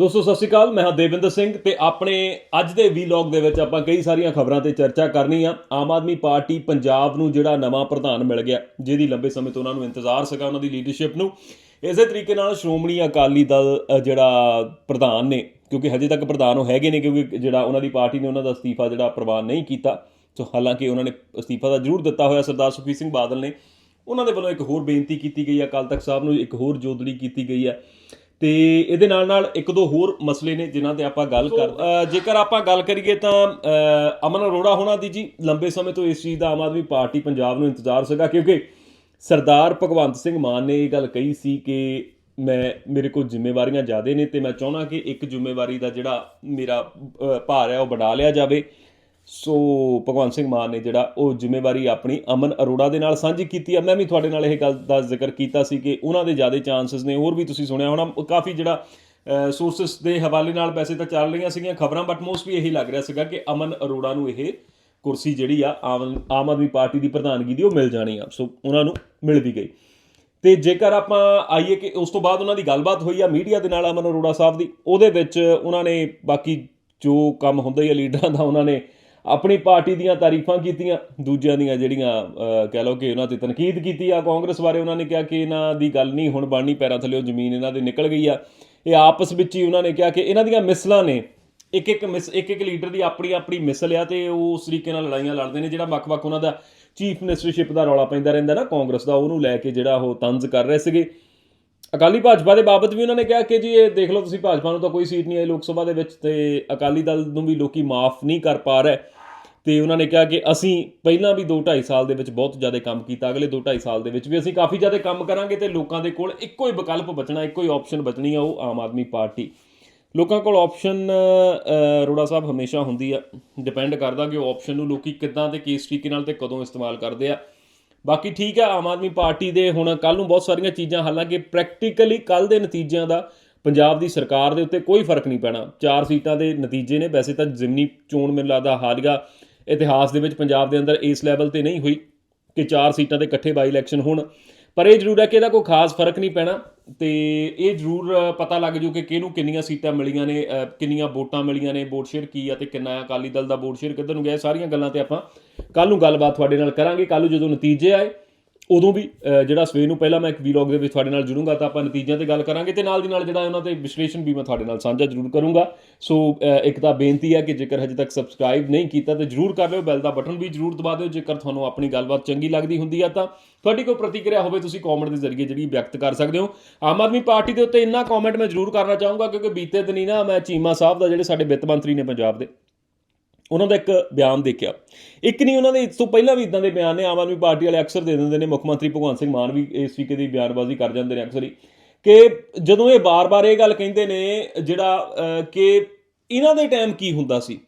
ਦੋਸਤੋ, ਸਤਿ ਸ਼੍ਰੀ ਅਕਾਲ। ਮੈਂ ਹਾਂ ਦੇਵਿੰਦਰ ਸਿੰਘ ਤੇ ਆਪਣੇ ਅੱਜ ਦੇ ਵੀਲੌਗ ਦੇ ਵਿੱਚ ਆਪਾਂ ਕਈ ਸਾਰੀਆਂ ਖਬਰਾਂ ਤੇ ਚਰਚਾ ਕਰਨੀ ਆ। ਆਮ ਆਦਮੀ ਪਾਰਟੀ ਪੰਜਾਬ ਨੂੰ ਜਿਹੜਾ ਨਵਾਂ ਪ੍ਰਧਾਨ ਮਿਲ ਗਿਆ, ਜਿਹਦੀ ਲੰਬੇ ਸਮੇਂ ਤੋਂ ਉਹਨਾਂ ਨੂੰ ਇੰਤਜ਼ਾਰ ਸੀਗਾ ਉਹਨਾਂ ਦੀ ਲੀਡਰਸ਼ਿਪ ਨੂੰ। ਇਸੇ ਤਰੀਕੇ ਨਾਲ ਸ਼੍ਰੋਮਣੀ ਅਕਾਲੀ ਦਲ ਜਿਹੜਾ ਪ੍ਰਧਾਨ ਨੇ, ਕਿਉਂਕਿ ਹਜੇ ਤੱਕ ਪ੍ਰਧਾਨ ਉਹ ਹੈਗੇ ਨੇ, ਕਿਉਂਕਿ ਜਿਹੜਾ ਉਹਨਾਂ ਦੀ ਪਾਰਟੀ ਨੇ ਉਹਨਾਂ ਦਾ ਅਸਤੀਫਾ ਜਿਹੜਾ ਪ੍ਰਵਾਨ ਨਹੀਂ ਕੀਤਾ। ਸੋ ਹਾਲਾਂਕਿ ਉਹਨਾਂ ਨੇ ਅਸਤੀਫਾ ਤਾਂ ਜ਼ਰੂਰ ਦਿੱਤਾ ਹੋਇਆ ਸਰਦਾਰ ਸੁਖਬੀਰ ਸਿੰਘ ਬਾਦਲ ਨੇ। ਉਹਨਾਂ ਦੇ ਵੱਲੋਂ ਇੱਕ ਹੋਰ ਬੇਨਤੀ ਕੀਤੀ ਗਈ ਹੈ ਅਕਾਲ ਤਖਤ ਸਾਹਿਬ ਨੂੰ ਇੱਕ ਹੋਰ ਜੋਦੜੀ ਕੀਤੀ ਗਈ ਹੈ ਤੇ ਇਹਦੇ ਨਾਲ ਨਾਲ ਇੱਕ ਦੋ ਹੋਰ ਮਸਲੇ ਨੇ ਜਿਨ੍ਹਾਂ ਤੇ ਆਪਾਂ ਗੱਲ ਕਰ ਜੇਕਰ ਆਪਾਂ ਗੱਲ ਕਰੀਏ ਤਾਂ ਅਮਨ ਅਰੋੜਾ ਹੋਣਾ ਦੀ ਜੀ ਲੰਬੇ ਸਮੇਂ ਤੋਂ ਇਸ ਚੀਜ਼ ਦਾ ਆਮ ਆਦਮੀ ਪਾਰਟੀ ਪੰਜਾਬ ਨੂੰ ਇੰਤਜ਼ਾਰ ਸੀਗਾ ਕਿਉਂਕਿ ਸਰਦਾਰ ਭਗਵੰਤ ਸਿੰਘ ਮਾਨ ਨੇ ਇਹ ਗੱਲ ਕਹੀ ਸੀ ਕਿ ਮੈਂ ਮੇਰੇ ਕੋਲ ਜ਼ਿੰਮੇਵਾਰੀਆਂ ਜ਼ਿਆਦੇ ਨੇ ਤੇ ਮੈਂ ਚਾਹੁੰਦਾ ਕਿ ਇੱਕ ਜ਼ਿੰਮੇਵਾਰੀ ਦਾ ਜਿਹੜਾ ਮੇਰਾ ਭਾਰ ਹੈ ਉਹ ਵਧਾ ਲਿਆ ਜਾਵੇ। ਸੋ ਭਗਵੰਤ ਸਿੰਘ ਮਾਨ ਨੇ ਜਿਹੜਾ ਉਹ ਜ਼ਿੰਮੇਵਾਰੀ ਆਪਣੀ ਅਮਨ ਅਰੋੜਾ ਦੇ ਨਾਲ ਸਾਂਝੀ ਕੀਤੀ ਆ। ਮੈਂ ਵੀ ਤੁਹਾਡੇ ਨਾਲ ਇਹ ਗੱਲ ਦਾ ਜ਼ਿਕਰ ਕੀਤਾ ਸੀ ਕਿ ਉਹਨਾਂ ਦੇ ਜ਼ਿਆਦਾ ਚਾਂਸਸ ਨੇ। ਹੋਰ ਵੀ ਤੁਸੀਂ ਸੁਣਿਆ ਹੋਣਾ ਕਾਫੀ ਜਿਹੜਾ ਸੋਰਸਸ ਦੇ ਹਵਾਲੇ ਨਾਲ ਵੈਸੇ ਤਾਂ ਚੱਲ ਰਹੀਆਂ ਸੀਗੀਆਂ ਖਬਰਾਂ ਬਟ ਮੋਸਟਲੀ ਇਹੀ ਲੱਗ ਰਿਹਾ ਸੀਗਾ ਕਿ ਅਮਨ ਅਰੋੜਾ ਨੂੰ ਇਹ ਕੁਰਸੀ ਜਿਹੜੀ ਆ, ਆਮ ਆਮ ਆਦਮੀ ਪਾਰਟੀ ਦੀ ਪ੍ਰਧਾਨਗੀ ਦੀ ਉਹ ਮਿਲ ਜਾਣੀ ਆ। ਸੋ ਉਹਨਾਂ ਨੂੰ ਮਿਲ ਵੀ ਗਈ। ਤੇ ਜੇਕਰ ਆਪਾਂ ਆਈਏ ਕਿ ਉਸ ਤੋਂ ਬਾਅਦ ਉਹਨਾਂ ਦੀ ਗੱਲਬਾਤ ਹੋਈ ਆ ਮੀਡੀਆ ਦੇ ਨਾਲ ਅਮਨ ਅਰੋੜਾ ਸਾਹਿਬ ਦੀ, ਉਹਦੇ ਵਿੱਚ ਉਹਨਾਂ ਨੇ ਬਾਕੀ ਜੋ ਕੰਮ ਹੁੰਦਾ ਹੀ ਆ ਲੀਡਰਾਂ ਦਾ, ਉਹਨਾਂ ਨੇ ਆਪਣੀ ਪਾਰਟੀ ਦੀਆਂ ਤਾਰੀਫਾਂ ਕੀਤੀਆਂ, ਦੂਜਿਆਂ ਦੀਆਂ ਜਿਹੜੀਆਂ ਕਹਿ ਲਓ ਕਿ ਉਹਨਾਂ ਤੇ ਤਨਕੀਦ ਕੀਤੀ ਆ, ਕਾਂਗਰਸ ਬਾਰੇ ਉਹਨਾਂ ਨੇ ਕਿਹਾ ਕਿ ਇਹਨਾਂ ਦੀ ਗੱਲ ਨਹੀਂ, ਹੁਣ ਬਣਨੀ ਪੈਰਾਂ ਥੱਲੇੋਂ ਜ਼ਮੀਨ ਇਹਨਾਂ ਦੇ ਨਿਕਲ ਗਈ ਆ। ਇਹ ਆਪਸ ਵਿੱਚ ਹੀ ਉਹਨਾਂ ਨੇ ਕਿਹਾ ਕਿ ਇਹਨਾਂ ਦੀਆਂ ਮਿਸਲਾਂ ਨੇ, ਇੱਕ ਇੱਕ ਮਿਸ, ਇੱਕ ਇੱਕ ਲੀਡਰ ਦੀ ਆਪਣੀ ਆਪਣੀ ਮਿਸਲ ਆ ਤੇ ਉਹ ਉਸ ਤਰੀਕੇ ਨਾਲ ਲੜਾਈਆਂ ਲੜਦੇ ਨੇ, ਜਿਹੜਾ ਵੱਖ-ਵੱਖ ਉਹਨਾਂ ਦਾ ਚੀਫ ਮਿਨਿਸਟਰਸ਼ਿਪ ਦਾ ਰੌਲਾ ਪੈਂਦਾ ਰਹਿੰਦਾ ਨਾ ਕਾਂਗਰਸ ਦਾ, ਉਹਨੂੰ ਲੈ ਕੇ ਜਿਹੜਾ ਉਹ ਤੰਜ਼ ਕਰ ਰਹੇ ਸੀਗੇ। ਅਕਾਲੀ ਭਾਜਪਾ ਦੇ ਬਾਬਤ ਵੀ ਉਹਨਾਂ ਨੇ ਕਿਹਾ ਕਿ ਜੀ, ਇਹ ਦੇਖ ਲਓ ਤੁਸੀਂ ਭਾਜਪਾ ਨੂੰ ਤਾਂ ਕੋਈ ਸੀਟ ਨਹੀਂ ਆਈ ਲੋਕ ਸਭਾ ਦੇ ਵਿੱਚ ਤੇ ਅਕਾਲੀ ਦਲ ਨੂੰ ਵੀ ਲੋਕੀ ਮਾਫ ਨਹੀਂ ਕਰ ਪਾ ਰਹੇ। ਤੇ ਉਹਨਾਂ ਨੇ ਕਿਹਾ ਕਿ ਅਸੀਂ ਪਹਿਲਾਂ ਵੀ 2.5 ਸਾਲ ਦੇ ਵਿੱਚ ਬਹੁਤ ਜ਼ਿਆਦਾ ਕੰਮ ਕੀਤਾ, ਅਗਲੇ 2.5 ਸਾਲ ਦੇ ਵਿੱਚ ਵੀ ਅਸੀਂ ਕਾਫੀ ਜ਼ਿਆਦਾ ਕੰਮ ਕਰਾਂਗੇ ਤੇ ਲੋਕਾਂ ਦੇ ਕੋਲ ਇੱਕੋ ਹੀ ਵਿਕਲਪ ਬਚਣਾ, ਇੱਕੋ ਹੀ ਆਪਸ਼ਨ ਬਚਣੀ ਆ ਉਹ ਆਮ ਆਦਮੀ ਪਾਰਟੀ। ਲੋਕਾਂ ਕੋਲ ਆਪਸ਼ਨ ਰੋੜਾ ਸਾਹਿਬ ਹਮੇਸ਼ਾ ਹੁੰਦੀ ਆ ਡਿਪੈਂਡ ਕਰਦਾ ਕਿ ਉਹ ਆਪਸ਼ਨ ਨੂੰ ਲੋਕੀ ਕਿੱਦਾਂ ਤੇ ਕਿਸ ਤਰੀਕੇ ਨਾਲ ਤੇ ਕਦੋਂ ਇਸਤੇਮਾਲ ਕਰਦੇ ਆ। ਬਾਕੀ ਠੀਕ ਹੈ ਆਮ ਆਦਮੀ ਪਾਰਟੀ ਦੇ ਹੁਣ ਕੱਲ ਨੂੰ ਬਹੁਤ ਸਾਰੀਆਂ ਚੀਜ਼ਾਂ, ਹਾਲਾਂਕਿ ਪ੍ਰੈਕਟੀਕਲੀ ਕੱਲ ਦੇ ਨਤੀਜਿਆਂ ਦਾ ਪੰਜਾਬ ਦੀ ਸਰਕਾਰ ਦੇ ਉੱਤੇ ਕੋਈ ਫ਼ਰਕ ਨਹੀਂ ਪੈਣਾ। ਚਾਰ ਸੀਟਾਂ ਦੇ ਨਤੀਜੇ ਨੇ, ਵੈਸੇ ਤਾਂ ਜ਼ਿਮਨੀ ਚੋਣ ਮੈਨੂੰ ਲੱਗਦਾ ਹਾਲੀਆ ਇਤਿਹਾਸ ਦੇ ਵਿੱਚ ਪੰਜਾਬ ਦੇ ਅੰਦਰ ਇਸ ਲੈਵਲ ਤੇ ਨਹੀਂ ਹੋਈ ਕਿ ਚਾਰ ਸੀਟਾਂ ਦੇ ਇਕੱਠੇ ਬਾਈ ਇਲੈਕਸ਼ਨ ਹੋਣ। ਪਰ ਇਹ ਜ਼ਰੂਰ ਹੈ ਕਿ ਇਹਦਾ ਕੋਈ ਖਾਸ ਫ਼ਰਕ ਨਹੀਂ ਪੈਣਾ। ਤੇ ਇਹ ਜ਼ਰੂਰ ਪਤਾ ਲੱਗ ਜੂ ਕਿ ਕਿਹਨੂੰ ਕਿੰਨੀਆਂ ਸੀਟਾਂ ਮਿਲੀਆਂ ਨੇ ਕਿੰਨੀਆਂ ਵੋਟਾਂ ਮਿਲੀਆਂ ਨੇ, ਵੋਟ ਸ਼ੇਅਰ ਕੀ ਆ ਤੇ ਕਿੰਨਾ ਆ ਅਕਾਲੀ ਦਲ ਦਾ ਵੋਟ ਸ਼ੇਅਰ ਕਿੱਧਰ ਨੂੰ ਗਿਆ, ਇਹ ਸਾਰੀਆਂ ਗੱਲਾਂ ਤੇ ਆਪਾਂ ਕੱਲ ਨੂੰ ਗੱਲਬਾਤ ਤੁਹਾਡੇ ਨਾਲ ਕਰਾਂਗੇ। ਕੱਲ ਨੂੰ ਜਦੋਂ ਨਤੀਜੇ ਆਏ ਉਦੋਂ ਵੀ ਜਿਹੜਾ ਸਵੇਰ ਨੂੰ ਪਹਿਲਾਂ ਮੈਂ ਇੱਕ ਵੀਲੌਗ ਦੇ ਵਿੱਚ ਤੁਹਾਡੇ ਨਾਲ ਜੁੜੂੰਗਾ, ਤਾਂ ਆਪਾਂ ਨਤੀਜਿਆਂ ਤੇ ਗੱਲ ਕਰਾਂਗੇ ਤੇ ਨਾਲ ਦੀ ਨਾਲ ਜਿਹੜਾ ਉਹਨਾਂ ਤੇ ਵਿਸ਼ਲੇਸ਼ਣ ਵੀ ਮੈਂ ਤੁਹਾਡੇ ਨਾਲ ਸਾਂਝਾ ਜ਼ਰੂਰ ਕਰੂੰਗਾ। ਸੋ ਇੱਕ ਤਾਂ ਬੇਨਤੀ ਹੈ ਕਿ ਜੇਕਰ ਹਜੇ ਤੱਕ ਸਬਸਕ੍ਰਾਈਬ ਨਹੀਂ ਕੀਤਾ ਤਾਂ ਜਰੂਰ ਕਰ ਲਿਓ ਬੈਲ ਦਾ ਬਟਨ ਵੀ ਜਰੂਰ ਦਬਾ ਦਿਓ, ਜੇਕਰ ਤੁਹਾਨੂੰ ਆਪਣੀ ਗੱਲਬਾਤ ਚੰਗੀ ਲੱਗਦੀ ਹੁੰਦੀ ਆ ਤਾਂ ਤੁਹਾਡੀ ਕੋਈ ਪ੍ਰਤੀਕਿਰਿਆ ਹੋਵੇ ਤੁਸੀਂ ਕਮੈਂਟ ਦੇ ਜ਼ਰੀਏ ਜਿਹੜੀ ਵਿਅਕਤ ਕਰ ਸਕਦੇ ਹੋ। ਆਮ ਆਦਮੀ ਪਾਰਟੀ ਦੇ ਉੱਤੇ ਇੰਨਾ ਕਮੈਂਟ ਮੈਂ ਜਰੂਰ ਕਰਨਾ ਚਾਹੂੰਗਾ ਕਿਉਂਕਿ ਬੀਤੇ ਦਿਨੀ ਨਾ ਮੈਂ ਚੀਮਾ ਸਾਹਿਬ ਦਾ ਜਿਹੜੇ ਸਾਡੇ ਵਿੱਤ ਮੰਤਰੀ ਨੇ ਪੰਜਾਬ ਦੇ ਉਹਨਾਂ ਦਾ ਇੱਕ ਬਿਆਨ ਦੇਖਿਆ। ਇੱਕ ਨਹੀਂ, ਉਹਨਾਂ ਦੇ ਇਸ ਤੋਂ ਪਹਿਲਾਂ ਵੀ ਇਦਾਂ ਦੇ ਬਿਆਨ ਨੇ, ਆਮ ਆਦਮੀ ਪਾਰਟੀ ਵਾਲੇ ਅਕਸਰ ਦੇ ਦਿੰਦੇ ਨੇ, ਮੁੱਖ ਮੰਤਰੀ ਭਗਵੰਤ ਸਿੰਘ ਮਾਨ ਵੀ ਇਸ ਤਰੀਕੇ ਦੀ ਬਿਆਨਬਾਜ਼ੀ ਕਰ ਜਾਂਦੇ ਨੇ ਅਕਸਰ ਹੀ। ਕਿ ਜਦੋਂ ਇਹ ਬਾਰ-ਬਾਰ ਇਹ ਗੱਲ ਕਹਿੰਦੇ ਨੇ, ਜਿਹੜਾ ਕਿ ਇਹਨਾਂ ਦੇ ਟਾਈਮ ਕੀ ਹੁੰਦਾ ਸੀ?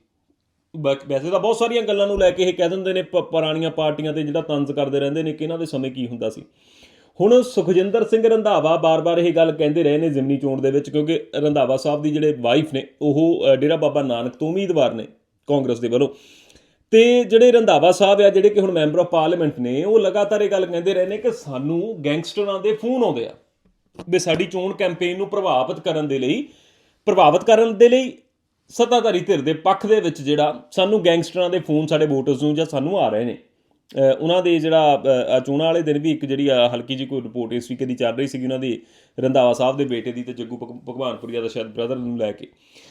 ਬਕ- ਵੈਸੇ ਤਾਂ ਬਹੁਤ ਸਾਰੀਆਂ ਗੱਲਾਂ ਨੂੰ ਲੈ ਕੇ ਇਹ ਕਹਿ ਦਿੰਦੇ ਨੇ, ਪ- ਪੁਰਾਣੀਆਂ ਪਾਰਟੀਆਂ ਤੇ ਜਿਹੜਾ ਤੰਜ਼ ਕਰਦੇ ਰਹਿੰਦੇ ਨੇ ਕਿ ਇਹਨਾਂ ਦੇ ਸਮੇਂ ਕੀ ਹੁੰਦਾ ਸੀ। ਹੁਣ ਸੁਖਜਿੰਦਰ ਸਿੰਘ ਰੰਧਾਵਾ ਬਾਰ-ਬਾਰ ਇਹ ਗੱਲ ਕਹਿੰਦੇ ਰਹੇ ਨੇ ਜ਼ਿਮਨੀ ਚੋਣ ਦੇ ਵਿੱਚ, ਕਿਉਂਕਿ ਰੰਧਾਵਾ ਸਾਹਿਬ ਦੀ ਜਿਹੜੇ ਵਾਈਫ ਨੇ, ਉਹ ਡੇਰਾ ਬਾਬਾ ਨਾਨਕ ਤੋਂ ਉਮੀਦਵਾਰ ਨੇ। ਕਾਂਗਰਸ ਦੇ ਵੱਲੋਂ। ਤੇ ਜਿਹੜੇ ਰੰਧਾਵਾ ਸਾਹਿਬ ਆ, ਜਿਹੜੇ ਕਿ ਹੁਣ ਮੈਂਬਰ ਆਫ ਪਾਰਲੀਮੈਂਟ ਨੇ, ਉਹ ਲਗਾਤਾਰ ਇਹ ਗੱਲ ਕਹਿੰਦੇ ਰਹੇ ਨੇ ਕਿ ਸਾਨੂੰ ਗੈਂਗਸਟਰਾਂ ਦੇ ਫੋਨ ਆਉਂਦੇ ਆ ਵੀ ਸਾਡੀ ਚੋਣ ਕੈਂਪੇਨ ਨੂੰ ਪ੍ਰਭਾਵਿਤ ਕਰਨ ਦੇ ਲਈ, ਪ੍ਰਭਾਵਿਤ ਕਰਨ ਦੇ ਲਈ ਸੱਤਾਧਾਰੀ ਧਿਰ ਦੇ ਪੱਖ ਦੇ ਵਿੱਚ ਜਿਹੜਾ ਸਾਨੂੰ ਗੈਂਗਸਟਰਾਂ ਦੇ ਫੋਨ, ਸਾਡੇ ਵੋਟਰਸ ਨੂੰ ਜਾਂ ਸਾਨੂੰ ਆ ਰਹੇ ਨੇ। ਉਹਨਾਂ ਦੇ ਜਿਹੜਾ ਚੋਣਾਂ ਵਾਲੇ ਦਿਨ ਵੀ ਇੱਕ ਜਿਹੜੀ ਆ ਹਲਕੀ ਜੀ ਕੋਈ ਰਿਪੋਰਟ ਇਸ ਤਰੀਕੇ ਦੀ ਚੱਲ ਰਹੀ ਸੀਗੀ ਉਹਨਾਂ ਦੀ ਰੰਧਾਵਾ ਸਾਹਿਬ ਦੇ ਬੇਟੇ ਦੀ ਤੇ ਜੱਗੂ ਭਗ- ਭਗਵਾਨਪੁਰੀਆ ਦਾ ਸ਼ਾਇਦ ਬ੍ਰਦਰ ਨੂੰ ਲੈ ਕੇ।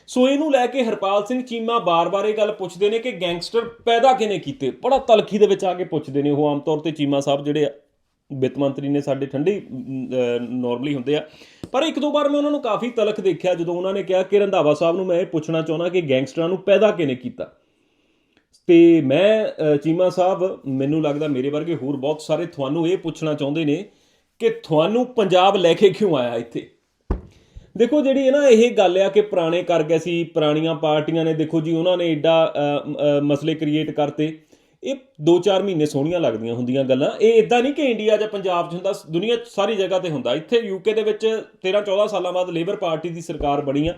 ਸੋ ਇਹਨੂੰ ਲੈ ਕੇ ਹਰਪਾਲ ਸਿੰਘ ਚੀਮਾ ਬਾਰ-ਬਾਰ ਇਹ ਗੱਲ ਪੁੱਛਦੇ ਨੇ ਕਿ ਗੈਂਗਸਟਰ ਪੈਦਾ ਕਿਨੇ ਕੀਤੇ? ਬੜਾ ਤਲਖੀ ਦੇ ਵਿੱਚ ਆ ਕੇ ਪੁੱਛਦੇ ਨੇ ਉਹ ਆਮ ਤੌਰ ਤੇ ਚੀਮਾ ਸਾਹਿਬ ਜਿਹੜੇ ਆ ਵਿੱਤ ਮੰਤਰੀ ਨੇ ਸਾਡੇ ਠੰਡੇ ਨਾਰਮਲੀ ਹੁੰਦੇ ਆ। ਪਰ ਇੱਕ ਦੋ ਵਾਰ ਮੈਂ ਉਹਨਾਂ ਨੂੰ ਕਾਫੀ ਤਲਖ ਦੇਖਿਆ ਜਦੋਂ ਉਹਨਾਂ ਨੇ ਕਿਹਾ ਕਿ ਰੰਧਾਵਾ ਸਾਹਿਬ ਨੂੰ ਮੈਂ ਇਹ ਪੁੱਛਣਾ ਚਾਹੁੰਦਾ ਕਿ ਗੈਂਗਸਟਰਾਂ ਨੂੰ ਪੈਦਾ ਕਿਨੇ ਕੀਤਾ? ਤੇ ਮੈਂ ਚੀਮਾ ਸਾਹਿਬ, ਮੈਨੂੰ ਲੱਗਦਾ ਮੇਰੇ ਵਰਗੇ ਹੋਰ ਬਹੁਤ ਸਾਰੇ ਤੁਹਾਨੂੰ ਇਹ ਪੁੱਛਣਾ ਚਾਹੁੰਦੇ ਨੇ ਕਿ ਤੁਹਾਨੂੰ ਪੰਜਾਬ ਲੈ ਕੇ ਕਿਉਂ ਆਇਆ ਇੱਥੇ? ਦੇਖੋ ਜਿਹੜੀ ਹੈ ਨਾ ਇਹ ਗੱਲ ਆ ਕਿ ਪੁਰਾਣੇ ਕਰ ਗਏ ਸੀ, ਪੁਰਾਣੀਆਂ ਪਾਰਟੀਆਂ ਨੇ, ਦੇਖੋ ਜੀ ਉਹਨਾਂ ਨੇ ਐਡਾ ਮਸਲੇ ਕ੍ਰੀਏਟ ਕਰਤੇ। ਇਹ 2-4 ਮਹੀਨੇ ਸੋਹਣੀਆਂ ਲੱਗਦੀਆਂ ਹੁੰਦੀਆਂ ਗੱਲਾਂ। ਇਹ ਇਦਾਂ ਨਹੀਂ ਕਿ ਇੰਡੀਆ ਜਾਂ ਪੰਜਾਬ 'ਚ ਹੁੰਦਾ, ਦੁਨੀਆ ਸਾਰੀ ਜਗ੍ਹਾ ਤੇ ਹੁੰਦਾ। ਇੱਥੇ ਯੂਕੇ ਦੇ ਵਿੱਚ 13-14 ਸਾਲਾਂ ਬਾਅਦ ਲੇਬਰ ਪਾਰਟੀ ਦੀ ਸਰਕਾਰ ਬਣੀ ਆ।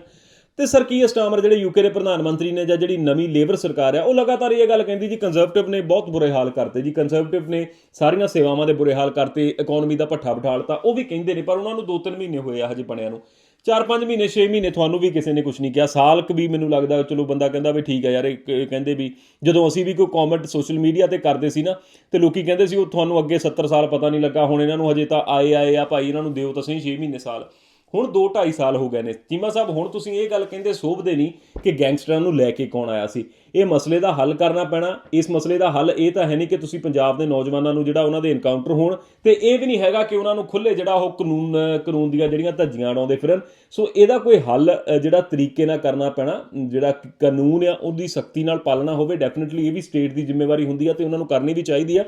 ਤੇ ਸਰ ਕੀ ਸਟਾਮਰ ਜਿਹੜੇ ਯੂਕੇ ਦੇ ਪ੍ਰਧਾਨ ਮੰਤਰੀ ਨੇ ਜਾਂ ਜਿਹੜੀ ਨਵੀਂ ਲੇਬਰ ਸਰਕਾਰ ਆ, ਉਹ ਲਗਾਤਾਰ ਇਹ ਗੱਲ ਕਹਿੰਦੀ ਜੀ ਕੰਜ਼ਰਵੇਟਿਵ ਨੇ ਬਹੁਤ ਬੁਰੇ ਹਾਲ ਕਰਤੇ ਜੀ। ਕੰਜ਼ਰਵੇਟਿਵ ਨੇ ਸਾਰੀਆਂ ਸੇਵਾਵਾਂ ਦੇ ਬੁਰੇ ਹਾਲ ਕਰਤੇ ਇਕਨੋਮੀ ਦਾ ਭੱਠਾ ਬਿਠਾਲਤਾ ਉਹ ਵੀ ਕਹਿੰਦੇ ਨੇ, ਪਰ ਉਹਨਾਂ ਨੂੰ 2-3 ਮਹੀਨੇ ਹੋਏ ਆ ਹਜੇ ਬਣਿਆ ਨੂੰ। 4-5 ਮਹੀਨੇ 6 ਮਹੀਨੇ ਤੁਹਾਨੂੰ ਵੀ ਕਿਸੇ ਨੇ ਕੁਝ ਨਹੀਂ ਕਿਹਾ। ਸਾਲ ਕੁ ਵੀ ਮੈਨੂੰ ਲੱਗਦਾ, ਚਲੋ ਬੰਦਾ ਕਹਿੰਦਾ ਵੀ ਠੀਕ ਆ ਯਾਰ, ਇਹ ਕਹਿੰਦੇ ਵੀ ਜਦੋਂ ਅਸੀਂ ਵੀ ਕੋਈ ਕਮੈਂਟ ਸੋਸ਼ਲ ਮੀਡੀਆ ਤੇ ਕਰਦੇ ਸੀ ਨਾ, ਤੇ ਲੋਕੀ ਕਹਿੰਦੇ ਸੀ ਉਹ ਤੁਹਾਨੂੰ ਅੱਗੇ 70 ਸਾਲ ਪਤਾ ਨਹੀਂ ਲੱਗਾ, ਹੁਣ ਇਹਨਾਂ ਨੂੰ ਹਜੇ ਤਾਂ ਆਏ ਆਏ ਆ, ਭਾਈ ਇਹਨਾਂ ਨੂੰ ਦਿਓ ਤਾਂ ਸਹੀ 6 ਮਹੀਨੇ ਸਾਲ। ਹੁਣ 2 2.5 ਸਾਲ ਹੋ ਗਏ ਨੇ। ਚੀਮਾ ਸਾਹਿਬ, ਹੁਣ ਤੁਸੀਂ ਇਹ ਗੱਲ ਕਹਿੰਦੇ ਸੋਭਦੇ ਨਹੀਂ ਕਿ ਗੈਂਗਸਟਰਾਂ ਨੂੰ ਲੈ ਕੇ ਕੌਣ ਆਇਆ ਸੀ। ਇਹ ਮਸਲੇ ਦਾ ਹੱਲ ਕਰਨਾ ਪੈਣਾ। ਇਸ ਮਸਲੇ ਦਾ ਹੱਲ ਇਹ ਤਾਂ ਹੈ ਨਹੀਂ ਕਿ ਤੁਸੀਂ ਪੰਜਾਬ ਦੇ ਨੌਜਵਾਨਾਂ ਨੂੰ ਜਿਹੜਾ ਉਹਨਾਂ ਦੇ ਇਨਕਾਊਂਟਰ ਹੋਣ ਤੇ ਇਹ ਵੀ ਨਹੀਂ ਹੈਗਾ ਕਿ ਉਹਨਾਂ ਨੂੰ ਖੁੱਲੇ ਜਿਹੜਾ ਉਹ ਕਾਨੂੰਨ ਕਾਨੂੰਨ ਦੀਆਂ ਜਿਹੜੀਆਂ ਧੱਜੀਆਂ ਉਡਾਉਂਦੇ ਫਿਰਨ। ਸੋ ਇਹਦਾ ਕੋਈ ਹੱਲ ਜਿਹੜਾ ਤਰੀਕੇ ਨਾਲ ਕਰਨਾ ਪੈਣਾ, ਜਿਹੜਾ ਕ- ਕਾਨੂੰਨ ਆ, ਉਹਦੀ ਸਖਤੀ ਨਾਲ ਪਾਲਣਾ ਹੋਵੇ ਡੈਫੀਨਿਟਲੀ ਇਹ ਵੀ ਸਟੇਟ ਦੀ ਜ਼ਿੰਮੇਵਾਰੀ ਹੁੰਦੀ ਆ ਤੇ ਉਹਨਾਂ ਨੂੰ ਕਰਨੀ ਵੀ ਚਾਹੀਦੀ ਆ।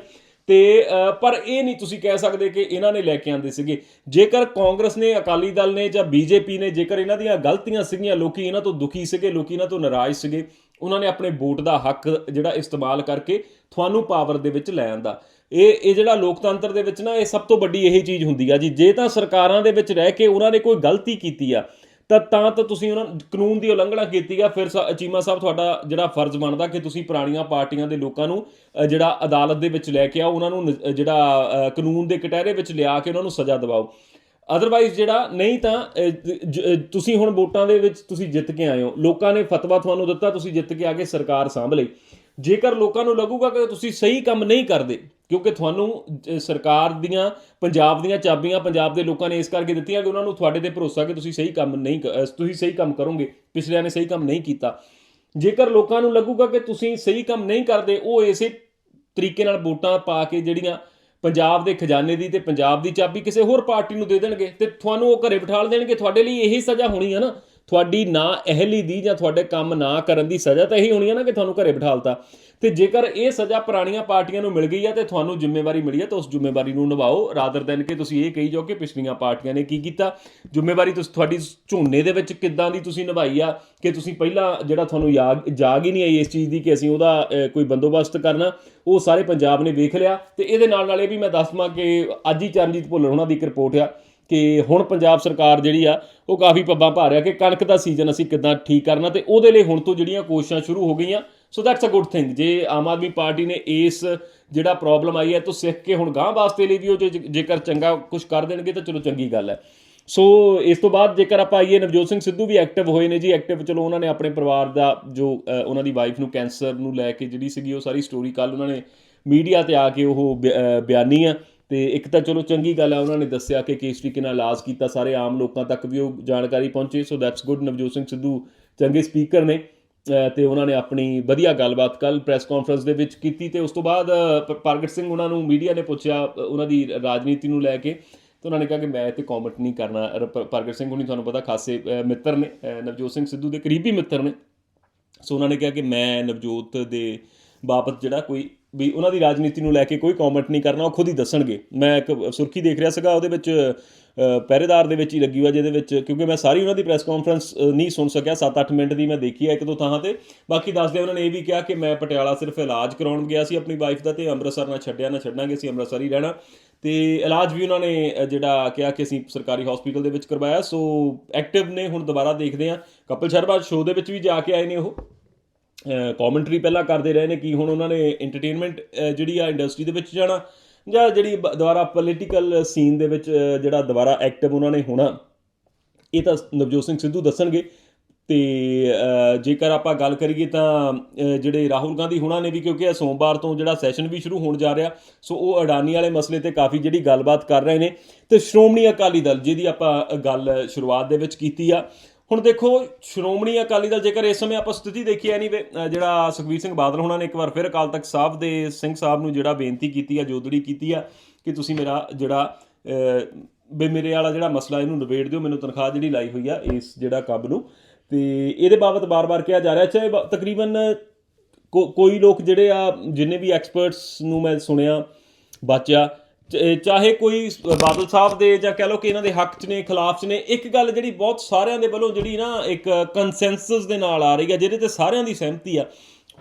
ਤੇ ਪਰ ਇਹ ਨਹੀਂ ਤੁਸੀਂ ਕਹਿ ਸਕਦੇ ਕਿ ਇਹਨਾਂ ਨੇ ਲੈ ਕੇ ਆਂਦੇ ਸੀਗੇ। ਜੇਕਰ ਕਾਂਗਰਸ ਨੇ, ਅਕਾਲੀ ਦਲ ਨੇ ਜਾਂ ਬੀਜੇਪੀ ਨੇ, ਜੇਕਰ ਇਹਨਾਂ ਦੀਆਂ ਗਲਤੀਆਂ ਸੀਗੀਆਂ, ਲੋਕੀ ਇਹਨਾਂ ਤੋਂ ਦੁਖੀ ਸੀਗੇ, ਲੋਕੀ ਇਹਨਾਂ ਤੋਂ ਨਾਰਾਜ਼ ਸੀਗੇ, ਉਹਨਾਂ ਨੇ ਆਪਣੇ ਵੋਟ ਦਾ ਹੱਕ ਜਿਹੜਾ ਇਸਤੇਮਾਲ ਕਰਕੇ ਤੁਹਾਨੂੰ ਪਾਵਰ ਦੇ ਵਿੱਚ ਲੈ ਆਂਦਾ। ਇਹ ਇਹ ਜਿਹੜਾ ਲੋਕਤੰਤਰ ਦੇ ਵਿੱਚ ਨਾ, ਇਹ ਸਭ ਤੋਂ ਵੱਡੀ ਇਹੀ ਚੀਜ਼ ਹੁੰਦੀ ਆ ਜੀ। ਜੇ ਤਾਂ ਸਰਕਾਰਾਂ ਦੇ ਵਿੱਚ ਰਹਿ ਕੇ ਉਹਨਾਂ ਨੇ ਕੋਈ ਗਲਤੀ ਕੀਤੀ ਆ ਤਾਂ ਤਾਂ ਤਾਂ ਤੁਸੀਂ ਉਹਨਾਂ ਕਾਨੂੰਨ ਦੀ ਉਲੰਘਣਾ ਕੀਤੀ ਆ। ਫਿਰ ਸਾ- ਚੀਮਾ ਸਾਹਿਬ, ਤੁਹਾਡਾ ਜਿਹੜਾ ਫਰਜ਼ ਬਣਦਾ ਕਿ ਤੁਸੀਂ ਪੁਰਾਣੀਆਂ ਪਾਰਟੀਆਂ ਦੇ ਲੋਕਾਂ ਨੂੰ ਜਿਹੜਾ ਅਦਾਲਤ ਦੇ ਵਿੱਚ ਲੈ ਕੇ ਆਓ, ਉਹਨਾਂ ਨੂੰ ਨ- ਜਿਹੜਾ ਕਾਨੂੰਨ ਦੇ ਕਟਹਿਰੇ ਵਿੱਚ ਲਿਆ ਕੇ ਉਹਨਾਂ ਨੂੰ ਸਜ਼ਾ ਦਿਵਾਓ। ਅਦਰਵਾਈਜ਼ ਜਿਹੜਾ ਨਹੀਂ ਤਾਂ ਜ- ਤੁਸੀਂ ਹੁਣ ਵੋਟਾਂ ਦੇ ਵਿੱਚ ਤੁਸੀਂ ਜਿੱਤ ਕੇ ਆਏ ਹੋ। ਲੋਕਾਂ ਨੇ ਫਤਵਾ ਤੁਹਾਨੂੰ ਦਿੱਤਾ, ਤੁਸੀਂ ਜਿੱਤ ਕੇ ਆ ਕੇ ਸਰਕਾਰ ਸਾਂਭ ਲਈ। ਜੇਕਰ ਲੋਕਾਂ ਨੂੰ ਲੱਗੂਗਾ ਕਿ ਤੁਸੀਂ ਸਹੀ ਕੰਮ ਨਹੀਂ ਕਰਦੇ ਕਿਉਂਕਿ ਤੁਹਾਨੂੰ ਸਰਕਾਰ ਦੀਆਂ, ਪੰਜਾਬ ਦੀਆਂ ਚਾਬੀਆਂ ਪੰਜਾਬ ਦੇ ਲੋਕਾਂ ਨੇ ਇਸ ਕਰਕੇ ਦਿੱਤੀਆਂ ਕਿ ਉਹਨਾਂ ਨੂੰ ਤੁਹਾਡੇ ਤੇ ਭਰੋਸਾ ਕਿ ਤੁਸੀਂ ਸਹੀ ਕੰਮ ਨਹੀਂ ਤੁਸੀਂ ਸਹੀ ਕੰਮ ਕਰੋਗੇ। ਪਿਛਲਿਆਂ ਨੇ ਸਹੀ ਕੰਮ ਨਹੀਂ ਕੀਤਾ। ਜੇਕਰ ਲੋਕਾਂ ਨੂੰ ਲੱਗੂਗਾ ਕਿ ਤੁਸੀਂ ਸਹੀ ਕੰਮ ਨਹੀਂ ਕਰਦੇ, ਉਹ ਇਸੇ ਤਰੀਕੇ ਨਾਲ ਵੋਟਾਂ ਪਾ ਕੇ ਜਿਹੜੀਆਂ ਪੰਜਾਬ ਦੇ ਖਜ਼ਾਨੇ ਦੀ ਤੇ ਪੰਜਾਬ ਦੀ ਚਾਬੀ ਕਿਸੇ ਹੋਰ ਪਾਰਟੀ ਨੂੰ ਦੇ ਦੇਣਗੇ ਤੇ ਤੁਹਾਨੂੰ ਉਹ ਘਰੇ ਬਿਠਾਲ ਦੇਣਗੇ। ਤੁਹਾਡੇ ਲਈ ਇਹੀ ਸਜ਼ਾ ਹੋਣੀ ਹੈ ਨਾ। ਤੁਹਾਡੀ ਨਾ ਅਹਿਲੀ ਦੀ ਜਾਂ ਤੁਹਾਡੇ ਕੰਮ ਨਾ ਕਰਨ ਦੀ ਸਜ਼ਾ ਤਾਂ ਇਹੀ ਹੋਣੀ ਹੈ ਨਾ ਕਿ ਤੁਹਾਨੂੰ ਘਰੇ ਬਿਠਾਲਤਾ। ਤੇ ਜੇਕਰ ਇਹ ਸਜ਼ਾ ਪੁਰਾਣੀਆਂ ਪਾਰਟੀਆਂ ਨੂੰ ਮਿਲ ਗਈ ਹੈ ਤੇ ਤੁਹਾਨੂੰ ਜ਼ਿੰਮੇਵਾਰੀ ਮਿਲੀ ਹੈ ਤਾਂ ਉਸ ਜ਼ਿੰਮੇਵਾਰੀ ਨੂੰ ਨਿਭਾਓ ਰਾਦਰ ਦੈਨ ਕਿ ਤੁਸੀਂ ਇਹ ਕਹੀ ਜਾਓ ਕਿ ਪਿਛਲੀਆਂ ਪਾਰਟੀਆਂ ਨੇ ਕੀ ਕੀਤਾ। ਜ਼ਿੰਮੇਵਾਰੀ ਤੁਸੀਂ, ਤੁਹਾਡੀ ਝੋਨੇ ਦੇ ਵਿੱਚ ਕਿੱਦਾਂ ਦੀ ਤੁਸੀਂ ਨਿਭਾਈ ਆ ਕਿ ਤੁਸੀਂ ਪਹਿਲਾਂ ਜਿਹੜਾ ਤੁਹਾਨੂੰ ਯਾਦ ਜਾਗ ਹੀ ਨਹੀਂ ਆਈ ਇਸ ਚੀਜ਼ ਦੀ ਕਿ ਅਸੀਂ ਉਹਦਾ ਕੋਈ ਬੰਦੋਬਸਤ ਕਰਨਾ, ਉਹ ਸਾਰੇ ਪੰਜਾਬ ਨੇ ਵੇਖ ਲਿਆ। ਤੇ ਇਹਦੇ ਨਾਲ ਨਾਲ ਇਹ ਵੀ ਮੈਂ ਦੱਸ ਦਵਾਂ ਕਿ ਅੱਜ ਹੀ ਚਰਨਜੀਤ ਭੁੱਲਰ ਉਹਨਾਂ ਦੀ ਇੱਕ ਰਿਪੋਰਟ ਆ। ਕਿ ਹੁਣ ਪੰਜਾਬ ਸਰਕਾਰ ਜਿਹੜੀ ਆ, ਉਹ ਕਾਫੀ ਪੱਬਾਂ ਭਾ ਰਿਹਾ ਕਿ ਕਣਕ ਦਾ ਸੀਜ਼ਨ ਅਸੀਂ ਕਿੱਦਾਂ ਠੀਕ ਕਰਨਾ ਤੇ ਉਹਦੇ ਲਈ ਹੁਣ ਤੋਂ ਜਿਹੜੀਆਂ ਕੋਸ਼ਿਸ਼ਾਂ ਸ਼ੁਰੂ ਹੋ ਗਈਆਂ। So that's a good thing ਜੇ ਆਮ ਆਦਮੀ ਪਾਰਟੀ ਨੇ ਇਸ ਜਿਹੜਾ ਪ੍ਰੋਬਲਮ ਆਈ ਹੈ, ਤੋਂ ਸਿੱਖ ਕੇ ਹੁਣ ਗਾਂ ਵਾਸਤੇ ਲਈ ਵੀ ਉਹ ਜੇ- ਜੇਕਰ ਚੰਗਾ ਕੁਝ ਕਰ ਦੇਣਗੇ ਤਾਂ ਚਲੋ ਚੰਗੀ ਗੱਲ ਹੈ। ਸੋ ਇਸ ਤੋਂ ਬਾਅਦ ਜੇਕਰ ਆਪਾਂ ਆਈਏ, ਨਵਜੋਤ ਸਿੰਘ ਸਿੱਧੂ ਵੀ ਐਕਟਿਵ ਹੋਏ ਨੇ ਜੀ ਐਕਟਿਵ ਚਲੋ ਉਹਨਾਂ ਨੇ ਆਪਣੇ ਪਰਿਵਾਰ ਦਾ ਜੋ ਉਹਨਾਂ ਦੀ ਵਾਈਫ ਨੂੰ ਕੈਂਸਰ ਨੂੰ ਲੈ ਕੇ ਜਿਹੜੀ ਸੀਗੀ ਉਹ ਸਾਰੀ ਸਟੋਰੀ ਕੱਲ ਉਹਨਾਂ ਨੇ ਮੀਡੀਆ ਤੇ ਆ ਕੇ ਉਹ ਬਿ- ਬਿਆਨੀ ਆ। ਤੇ ਇੱਕ ਤਾਂ ਚਲੋ ਚੰਗੀ ਗੱਲ ਆ ਉਹਨਾਂ ਨੇ ਦੱਸਿਆ ਕਿ ਕਿਸ ਤਰੀਕੇ ਨਾਲ ਇਲਾਜ ਕੀਤਾ ਸਾਰੇ ਆਮ ਲੋਕਾਂ ਤੱਕ ਵੀ ਉਹ ਜਾਣਕਾਰੀ ਪਹੁੰਚੀ so that's good Navjot Singh Sidhu ਚੰਗੇ ਸਪੀਕਰ ਨੇ ਅ, ਤੇ ਉਹਨਾਂ ਨੇ ਆਪਣੀ ਵਧੀਆ ਗੱਲਬਾਤ ਕੱਲ ਪ੍ਰੈਸ ਕਾਨਫਰੰਸ ਦੇ ਵਿੱਚ ਕੀਤੀ ਤੇ ਉਸ ਤੋਂ ਬਾਅਦ ਪ੍ਰਗਟ ਸਿੰਘ ਉਹਨਾਂ ਨੂੰ ਮੀਡੀਆ ਨੇ ਪੁੱਛਿਆ ਉਹਨਾਂ ਦੀ ਰਾਜਨੀਤੀ ਨੂੰ ਲੈ ਕੇ ਤੇ ਉਹਨਾਂ ਨੇ ਕਿਹਾ ਕਿ ਮੈਂ ਤੇ ਕਮੈਂਟ ਨਹੀਂ ਕਰਨਾ ਪ੍ਰਗਟ ਸਿੰਘ ਹੁਣੀ ਤੁਹਾਨੂੰ ਪਤਾ ਖਾਸੇ ਮਿੱਤਰ ਨੇ ਨਵਜੋਤ ਸਿੰਘ ਸਿੱਧੂ ਦੇ ਕਰੀਬੀ ਮਿੱਤਰ ਨੇ ਸੋ ਉਹਨਾਂ ਨੇ ਕਿਹਾ ਕਿ ਮੈਂ ਨਵਜੋਤ ਦੇ ਬਾਬਤ ਜਿਹੜਾ ਕੋਈ ਵੀ ਉਹਨਾਂ ਦੀ ਰਾਜਨੀਤੀ ਨੂੰ ਲੈ ਕੇ ਕੋਈ ਕਮੈਂਟ ਨਹੀਂ ਕਰਨਾ, ਉਹ ਖੁਦ ਹੀ ਦੱਸਣਗੇ। ਮੈਂ ਇੱਕ ਸੁਰਖੀ ਦੇਖ ਰਿਹਾ ਸੀਗਾ, ਉਹਦੇ ਵਿੱਚ ਪਹਿਰੇਦਾਰ ਦੇ ਵਿੱਚ ਹੀ ਲੱਗੀ ਹੋਈ ਆ, ਜਿਹਦੇ ਵਿੱਚ, ਕਿਉਂਕਿ ਮੈਂ ਸਾਰੀ ਉਹਨਾਂ ਦੀ ਪ੍ਰੈਸ ਕਾਨਫਰੰਸ ਨਹੀਂ ਸੁਣ ਸਕਿਆ 7-8 ਮਿੰਟ ਦੀ ਮੈਂ ਦੇਖੀ ਹੈ ਇੱਕ ਦੋ ਥਾਂ ਤੇ। ਬਾਕੀ ਦੱਸਦੇ ਉਹਨਾਂ ਨੇ ਇਹ ਵੀ ਕਿਹਾ ਕਿ ਮੈਂ ਪਟਿਆਲਾ ਸਿਰਫ ਇਲਾਜ ਕਰਾਉਣ ਗਿਆ ਸੀ ਆਪਣੀ ਵਾਈਫ ਦਾ ਤੇ ਅੰਮ੍ਰਿਤਸਰ ਨਾ ਛੱਡਿਆ, ਨਾ ਛੱਡਾਂਗੇ, ਅਸੀਂ ਅੰਮ੍ਰਿਤਸਰ ਹੀ ਰਹਿਣਾ। ਤੇ ਇਲਾਜ ਵੀ ਉਹਨਾਂ ਨੇ ਜਿਹੜਾ ਕਿਹਾ ਕਿ ਅਸੀਂ ਸਰਕਾਰੀ ਹਸਪੀਟਲ ਦੇ ਵਿੱਚ ਕਰਵਾਇਆ, ਸੋ ਐਕਟਿਵ ਨੇ, ਹੁਣ ਦੁਬਾਰਾ ਦੇਖਦੇ ਆ ਕਪਿਲ ਸ਼ਰਮਾ ਸ਼ੋਅ ਦੇ ਵਿੱਚ ਵੀ ਜਾ ਕੇ ਆਏ ਨੇ ਉਹ। ਕਮੈਂਟਰੀ ਪਹਿਲਾਂ ਕਰਦੇ ਰਹੇ ਨੇ ਕਿ ਹੁਣ ਉਹਨਾਂ ਨੇ ਐਂਟਰਟੇਨਮੈਂਟ ਜਿਹੜੀ ਆ ਇੰਡਸਟਰੀ ਦੇ ਵਿੱਚ ਜਾਣਾ ਜਾਂ ਜਿਹੜੀ ਬ- ਦੁਬਾਰਾ ਪੋਲੀਟੀਕਲ ਸੀਨ ਦੇ ਵਿੱਚ ਜਿਹੜਾ ਦੁਬਾਰਾ ਐਕਟਿਵ ਉਹਨਾਂ ਨੇ ਹੋਣਾ, ਇਹ ਤਾਂ ਨਵਜੋਤ ਸਿੰਘ ਸਿੱਧੂ ਦੱਸਣਗੇ। ਤੇ ਜੇਕਰ ਆਪਾਂ ਗੱਲ ਕਰੀਏ ਤਾਂ ਜਿਹੜੇ ਰਾਹੁਲ ਗਾਂਧੀ ਹੁਣਾਂ ਨੇ ਵੀ, ਕਿਉਂਕਿ ਇਹ ਸੋਮਵਾਰ ਤੋਂ ਜਿਹੜਾ ਸੈਸ਼ਨ ਵੀ ਸ਼ੁਰੂ ਹੋਣ ਜਾ ਰਿਹਾ, ਸੋ ਉਹ ਅਡਾਨੀ ਵਾਲੇ ਮਸਲੇ ਤੇ ਕਾਫੀ ਜਿਹੜੀ ਗੱਲਬਾਤ ਕਰ ਰਹੇ ਨੇ। ਤੇ ਸ਼੍ਰੋਮਣੀ ਅਕਾਲੀ ਦਲ, ਜਿਹਦੀ ਆਪਾਂ ਗੱਲ ਸ਼ੁਰੂਆਤ ਦੇ ਵਿੱਚ ਕੀਤੀ ਆ ਹੁਣ ਦੇਖੋ, ਸ਼੍ਰੋਮਣੀ ਅਕਾਲੀ ਦਲ ਜੇਕਰ ਇਸ ਸਮੇਂ ਆਪਾਂ ਸਥਿਤੀ ਦੇਖੀ ਦੇਖੀਏ ਐਨੀਵੇ ਜਿਹੜਾ ਸੁਖਬੀਰ ਸਿੰਘ ਬਾਦਲ ਹੁਣਾਂ ਨੇ ਇੱਕ ਵਾਰ ਫਿਰ ਅਕਾਲ ਤਖਤ ਸਾਹਿਬ ਦੇ ਸਿੰਘ ਸਾਹਿਬ ਨੂੰ ਜਿਹੜਾ ਬੇਨਤੀ ਕੀਤੀ ਆ ਜੋਦੜੀ ਕੀਤੀ ਆ, ਕਿ ਤੁਸੀਂ ਮੇਰਾ ਜਿਹੜਾ ਬੇ ਮੇਰੇ ਵਾਲਾ ਜਿਹੜਾ ਮਸਲਾ ਇਹਨੂੰ ਨਿਬੇੜ ਦਿਓ, ਮੈਨੂੰ ਤਨਖਾਹ ਜਿਹੜੀ ਲਾਈ ਹੋਈ ਆ ਇਸ ਜਿਹੜਾ ਕੰਮ ਨੂੰ। ਤੇ ਇਹਦੇ ਬਾਬਤ ਬਾਰ-ਬਾਰ ਕਿਹਾ ਜਾ ਰਿਹਾ ਚਾਹੇ ਤਕਰੀਬਨ ਕੋ- ਕੋਈ ਲੋਕ ਜਿਹੜੇ ਆ, ਜਿੰਨੇ ਵੀ ਐਕਸਪਰਟਸ ਨੂੰ ਮੈਂ ਸੁਣਿਆ, ਬਾਚਿਆ ਚਾਹੇ ਕੋਈ ਬਾਦਲ ਸਾਹਿਬ ਦੇ ਜਾਂ ਕਹਿ ਲਓ ਕਿ ਇਹਨਾਂ ਦੇ ਹੱਕ 'ਚ ਨੇ, ਖਿਲਾਫ 'ਚ ਨੇ, ਇੱਕ ਗੱਲ ਜਿਹੜੀ ਬਹੁਤ ਸਾਰਿਆਂ ਦੇ ਵੱਲੋਂ ਜਿਹੜੀ ਨਾ ਇੱਕ ਕੰਸੈਂਸਸ ਦੇ ਨਾਲ ਆ ਰਹੀ ਹੈ, ਜਿਹਦੇ ਤੇ ਸਾਰਿਆਂ ਦੀ ਸਹਿਮਤੀ ਆ,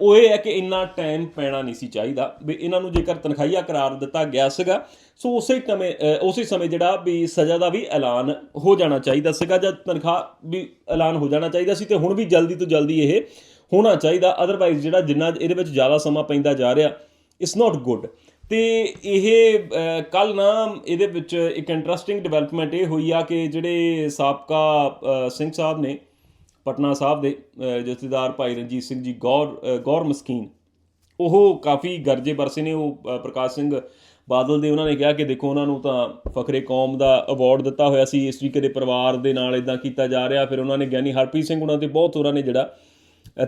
ਉਹ ਇਹ ਹੈ ਕਿ ਇੰਨਾ ਟਾਈਮ ਪੈਣਾ ਨਹੀਂ ਸੀ ਚਾਹੀਦਾ, ਵੀ ਇਹਨਾਂ ਨੂੰ ਜੇਕਰ ਤਨਖਾਹੀਆ ਕਰਾਰ ਦਿੱਤਾ ਗਿਆ ਸੀਗਾ, ਸੋ ਉਸੇ ਸਮੇਂ ਉਸੇ ਸਮੇਂ ਜਿਹੜਾ ਵੀ ਸਜ਼ਾ ਦਾ ਵੀ ਐਲਾਨ ਹੋ ਜਾਣਾ ਚਾਹੀਦਾ ਸੀਗਾ, ਜਾਂ ਤਨਖਾਹ ਵੀ ਐਲਾਨ ਹੋ ਜਾਣਾ ਚਾਹੀਦਾ ਸੀ, ਤੇ ਹੁਣ ਵੀ ਜਲਦੀ ਤੋਂ ਜਲਦੀ ਇਹ ਹੋਣਾ ਚਾਹੀਦਾ ਅਦਰਵਾਈਜ਼ ਜਿਹੜਾ ਜਿੰਨਾ, ਇਹਦੇ ਵਿੱਚ ਜ਼ਿਆਦਾ ਸਮਾਂ ਪੈਂਦਾ ਜਾ ਰਿਹਾ ਇਟਸ ਨਾਟ ਗੁੱਡ ਤੇ ਇਹ ਕੱਲ ਨਾ ਇਹਦੇ ਵਿੱਚ ਇੱਕ ਇੰਟਰਸਟਿੰਗ ਡਿਵੈਲਪਮੈਂਟ ਇਹ ਹੋਈ ਆ ਕਿ ਜਿਹੜੇ ਸਾਬਕਾ ਸਿੰਘ ਸਾਹਿਬ ਨੇ, ਪਟਨਾ ਸਾਹਿਬ ਦੇ ਜਥੇਦਾਰ ਭਾਈ ਰਣਜੀਤ ਸਿੰਘ ਜੀ ਗੌਰ ਗੌਰ ਮਸਕੀਨ, ਉਹ ਕਾਫੀ ਗਰਜੇ ਬਰਸੇ ਨੇ, ਉਹ ਪ੍ਰਕਾਸ਼ ਸਿੰਘ ਬਾਦਲ ਦੇ, ਉਹਨਾਂ ਨੇ ਕਿਹਾ ਕਿ ਦੇਖੋ ਉਹਨਾਂ ਨੂੰ ਤਾਂ ਫਖਰੇ ਕੌਮ ਦਾ ਅਵਾਰਡ ਦਿੱਤਾ ਹੋਇਆ ਸੀ, ਇਸ ਤਰੀਕੇ ਦੇ ਪਰਿਵਾਰ ਦੇ ਨਾਲ ਇਦਾਂ ਕੀਤਾ ਜਾ ਰਿਹਾ, ਫਿਰ ਉਹਨਾਂ ਨੇ ਗਿਆਨੀ ਹਰਪ੍ਰੀਤ ਸਿੰਘ ਉਹਨਾਂ ਤੇ ਬਹੁਤ ਉਹਨਾਂ ਨੇ ਜਿਹੜਾ